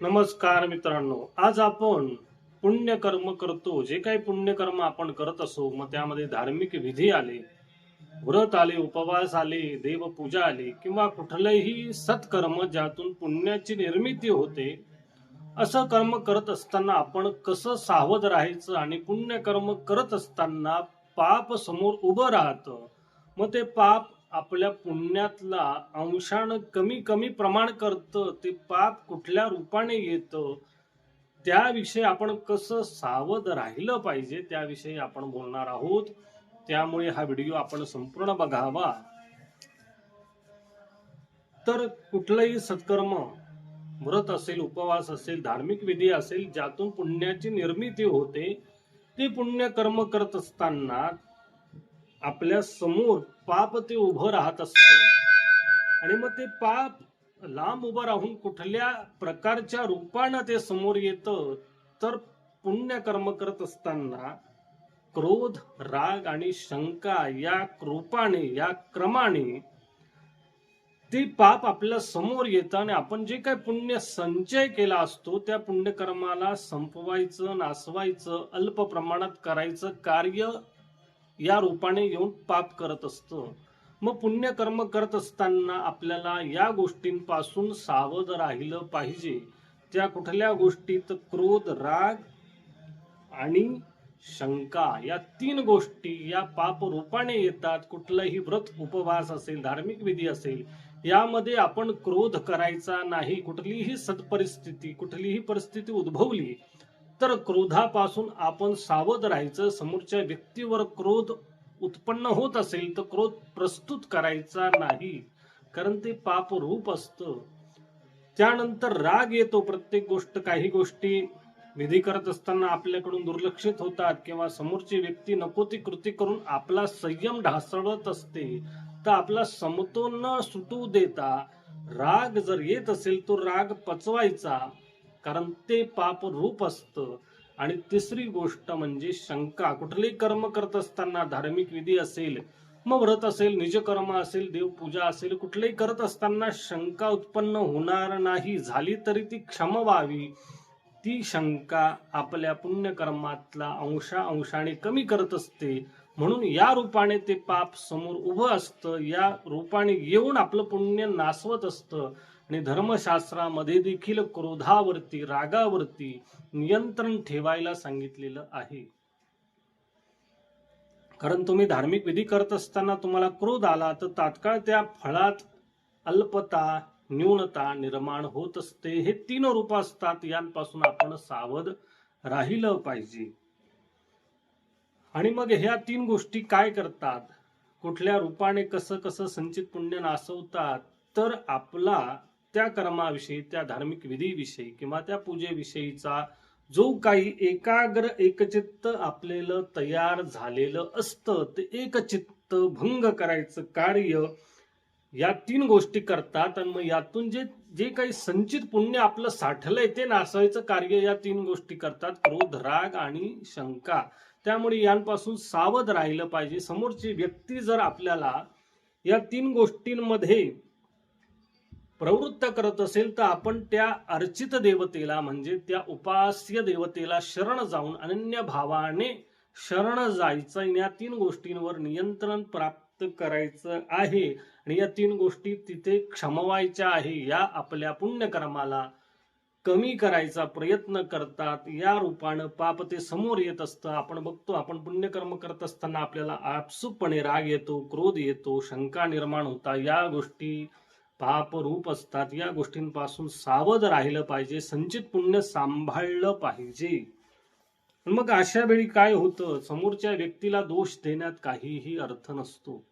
नमस्कार मित्रांनो आज आपण पुण्यकर्म करतो. जे काही पुण्यकर्म आपण करत असो मग त्यामध्ये धार्मिक विधी आले व्रत आले उपवास आले देवपूजा आली किंवा कुठलंही सत्कर्म ज्यातून पुण्याची निर्मिती होते असं कर्म करत असताना आपण कसं सावध राहायचं आणि पुण्यकर्म करत असताना पाप समोर उभं राहतं मग ते पाप आपल्या पुण्यातला अंशानं कमी कमी प्रमाण करतं ते पाप कुठल्या रूपाने येतं त्याविषयी आपण कसं सावध राहिलं पाहिजे त्याविषयी आपण बोलणार आहोत. त्यामुळे हा व्हिडिओ आपण संपूर्ण बघावा. तर कुठलंही सत्कर्म व्रत असेल उपवास असेल धार्मिक विधी असेल ज्यातून पुण्याची निर्मिती होते ते पुण्यकर्म करत असताना आपल्यासमोर पाप ते उभं राहत असतं. आणि मग ते पाप लांब उभं राहून कुठल्या प्रकारच्या रूपानं ते समोर येतं तर पुण्यकर्म करत असताना क्रोध राग आणि शंका या रूपाने या क्रमाने ते पाप आपल्यासमोर येतं आणि आपण जे काही पुण्य संचय केला असतो त्या पुण्यकर्माला संपवायचं नासवायचं अल्प प्रमाणात करायचं कार्य या रूपाने येऊन पाप करत असतं. मग पुण्यकर्म करत असताना आपल्याला या गोष्टींपासून सावध राहिलं पाहिजे. त्या कुठल्या गोष्टीत क्रोध राग आणि शंका या तीन गोष्टी या पाप रूपाने येतात. कुठलंही व्रत उपवास असेल धार्मिक विधी असेल यामध्ये आपण क्रोध करायचा नाही. कुठलीही सत्परिस्थिती कुठलीही परिस्थिती उद्भवली तर क्रोधापासून आपण सावध राहायचं समोरच्या व्यक्तीवर क्रोध उत्पन्न होत असेल तर क्रोध प्रस्तुत करायचा नाही कारण ते पाप रूप असतं. त्यानंतर राग येतो प्रत्येक गोष्ट काही गोष्टी विधी करत असताना आपल्याकडून दुर्लक्षित होतात किंवा समोरची व्यक्ती नको ती कृती करून आपला संयम ढासळत असते तर आपला समतोल न सुटू देता राग जर येत असेल तो राग पचवायचा. कारण ते पाप रूप असतं. आणि तिसरी गोष्ट म्हणजे शंका. कुठलेही कर्म करत असताना धार्मिक विधी असेल मग व्रत असेल निजकर्म असेल देवपूजा असेल कुठलेही करत असताना शंका उत्पन्न होणार नाही. झाली तरी ती क्षम व्हावी. ती शंका आपल्या पुण्यकर्मातला अंशा अंशाने कमी करत असते. म्हणून या रूपाने ते पाप समोर उभं असतं. या रूपाने येऊन आपलं पुण्य नासवत असतं. आणि धर्मशास्त्रामध्ये देखील क्रोधावरती रागावरती नियंत्रण ठेवायला सांगितलेलं आहे. कारण तुम्ही धार्मिक विधी करत असताना तुम्हाला क्रोध आला तर तात्काळ त्या फळात अल्पता न्यूनता निर्माण होत असते. हे तीन रूप असतात यांपासून आपण सावध राहिलं पाहिजे. आणि मग ह्या तीन गोष्टी काय करतात? कुठल्या रूपाने कसं कसं संचित पुण्य नासवतात? तर आपला त्या कर्माविषयी त्या धार्मिक विधीविषयी किंवा त्या पूजेविषयीचा जो काही एकाग्र एकचित्त आपलेलं तयार झालेलं असतं ते एकचित्त भंग करायचं कार्य या तीन गोष्टी करतात आणि मग यातून जे जे काही संचित पुण्य आपलं साठलंय ते नासायचं कार्य या तीन गोष्टी करतात क्रोध राग आणि शंका. त्यामुळे यांपासून सावध राहिलं पाहिजे. समोरची व्यक्ती जर आपल्याला या तीन गोष्टींमध्ये प्रवृत्त करत असेल तर आपण त्या अर्चित देवतेला म्हणजे त्या उपास्य देवतेला शरण जाऊन अनन्य भावाने शरण जायचं. या तीन गोष्टींवर नियंत्रण प्राप्त करायचं आहे. आणि या तीन गोष्टी तिथे क्षमवायच्या आहे. या आपल्या पुण्यकर्माला कमी करायचा प्रयत्न करतात. या रूपानं पाप ते समोर येत असतं. आपण बघतो आपण पुण्यकर्म करत असताना आपल्याला आपसुकपणे राग येतो क्रोध येतो शंका निर्माण होता या गोष्टी पाप रूप असतात. या गोष्टींपासून सावध राहिलं पाहिजे. संचित पुण्य सांभाळलं पाहिजे. मग अशा वेळी काय होतं? समोरच्या व्यक्तीला दोष देण्यात काहीही अर्थ नसतो.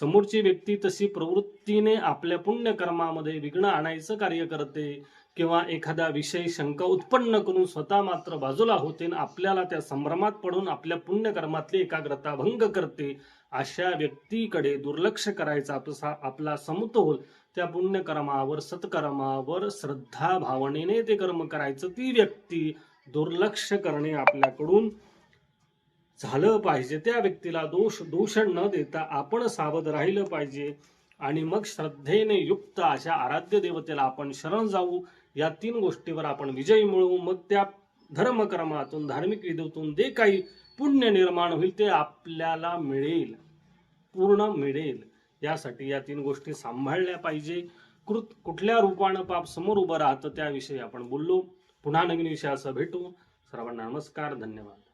समोरची व्यक्ती तशी प्रवृत्तीने आपल्या पुण्यकर्मामध्ये विघ्न आणायचं कार्य करते. किंवा एखादा विषय शंका उत्पन्न करून स्वतः मात्र बाजूला होते आणि आपल्याला त्या संभ्रमात पडून आपल्या पुण्यकर्मातली एकाग्रता भंग करते अशा व्यक्तीकडे दुर्लक्ष करायचा आपला आपला समतोल त्या पुण्यकर्मावर सत्कर्मावर श्रद्धा भावनेने ते कर्म करायचं. ती व्यक्ती दुर्लक्ष करणे आपल्याकडून झालं पाहिजे. त्या व्यक्तीला दोष दूषण न देता आपण सावध राहिलं पाहिजे आणि मग श्रद्धेने युक्त अशा आराध्य देवतेला आपण शरण जाऊ. या तीन गोष्टीवर आपण विजयी मिळवू मग त्या धर्मकर्मातून धार्मिक विधीतून जे काही पुण्य निर्माण होईल ते आपल्याला मिळेल पूर्ण मिळेल. यासाठी या तीन गोष्टी सांभाळल्या पाहिजे. कृत कुठल्या रूपानं पाप समोर उभं राहतं त्याविषयी आपण बोललो. पुन्हा नवीन विषयासह भेटू. सर्वांना नमस्कार धन्यवाद.